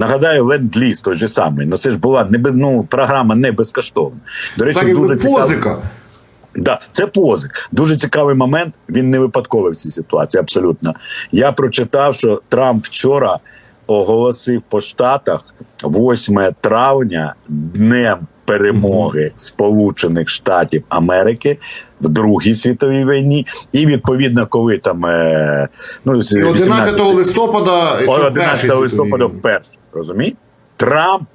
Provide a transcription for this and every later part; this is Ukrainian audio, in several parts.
Нагадаю, ленд-ліз той же самий. Ну це ж була не ну, програма не безкоштовна. До речі, Так дуже цікаво. позика. Да, це позик. Дуже цікавий момент. Він не випадковий в цій ситуації. Абсолютно. Я прочитав, що Трамп вчора оголосив по штатах 8 травня днем перемоги Сполучених Штатів Америки в Другій світовій війні, і відповідно, коли там е, ну, І 11 листопада, 11 листопада вперше. Розумієте? Трамп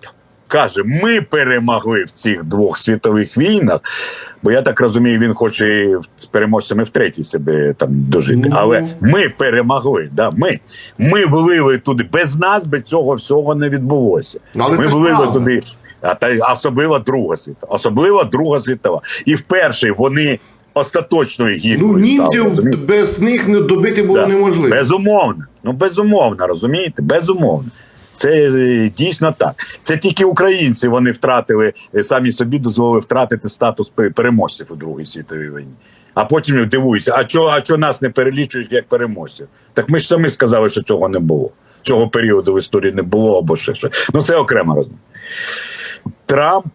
каже: ми перемогли в цих двох світових війнах. Бо я так розумію, він хоче і з переможцями в третій себе там дожити. Ну. Але ми перемогли. Да, ми. ми влили туди. Без нас би цього всього не відбулося. Але ми влили правда. туди. А та особливо Друга світова. Особливо Друга світова. І в перший вони остаточною Ну, гіркою стали, німців розумієте? без них не добити було Да. неможливо. Безумовно. Ну, безумовно, розумієте? Безумовно. Це е, дійсно так. Це тільки українці вони втратили, е, самі собі дозволили втратити статус переможців у Другій світовій війні. А потім дивуються, а чого а чо нас не перелічують як переможців? Так ми ж самі сказали, що цього не було. Цього періоду в історії не було або ще щось. Ну це окрема розмова. Трамп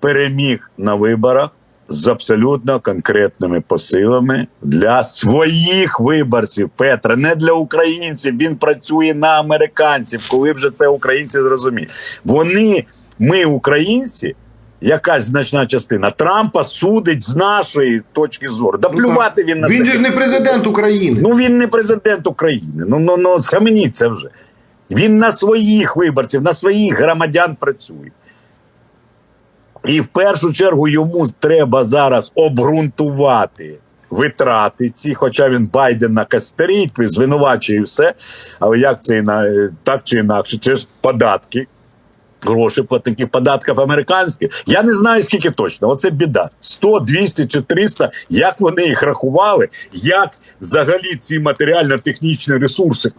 переміг на виборах з абсолютно конкретними посилами для своїх виборців. Петра, не для українців. Він працює на американців, коли вже це українці зрозуміють. Вони, ми, українці. Якась значна частина Трампа судить з нашої точки зору. Да Ну, плювати він на Він це. же ж не президент України. Ну він не президент України. Ну ну ну схаменіться вже. Він на своїх виборців, на своїх громадян працює. І в першу чергу йому треба зараз обґрунтувати витрати ці, хоча він Байдена кастерить, звинувачує все. Але як це іна- так чи інакше, це ж податки. Гроші платників податків американських. Я не знаю скільки точно. Оце біда. 100, 200 чи 300. Як вони їх рахували, як взагалі ці матеріально-технічні ресурси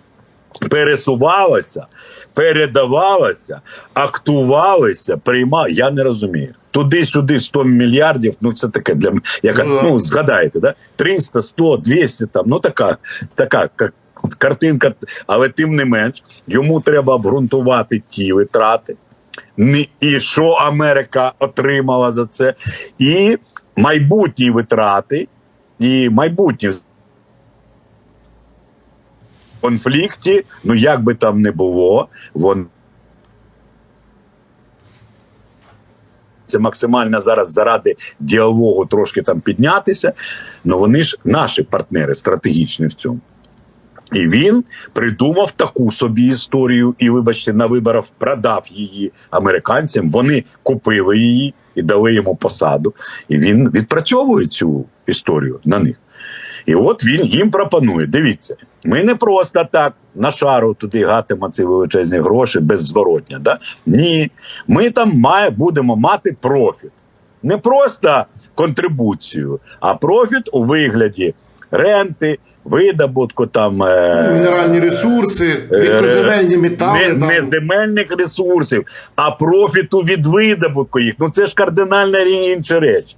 пересувалися, передавалися, актувалися, приймали. Я не розумію. Туди-сюди 100 мільярдів. Ну це таке для яка Ну, да. ну згадаєте, да? 300, 100, 200, там ну така, така картинка. Але тим не менш йому треба обґрунтувати ті витрати. І що Америка отримала за це, і майбутні витрати, і майбутні конфлікті, ну як би там не було, вон. Це максимально зараз заради діалогу трошки там піднятися. Ну вони ж наші партнери стратегічні в цьому. І він придумав таку собі історію, і, вибачте, на виборах продав її американцям. Вони купили її і дали йому посаду. І він відпрацьовує цю історію на них. І от він їм пропонує: дивіться, ми не просто так на шару туди гатимо ці величезні гроші беззворотня. Да? Ні, ми там має, будемо мати профіт. Не просто контрибуцію, а профіт у вигляді ренти, видобутку там. Е- Мінеральні ресурси, рідкоземельні метали. не, там. не земельних ресурсів, а профіту від видобутку їх. Ну це ж кардинально інші речі.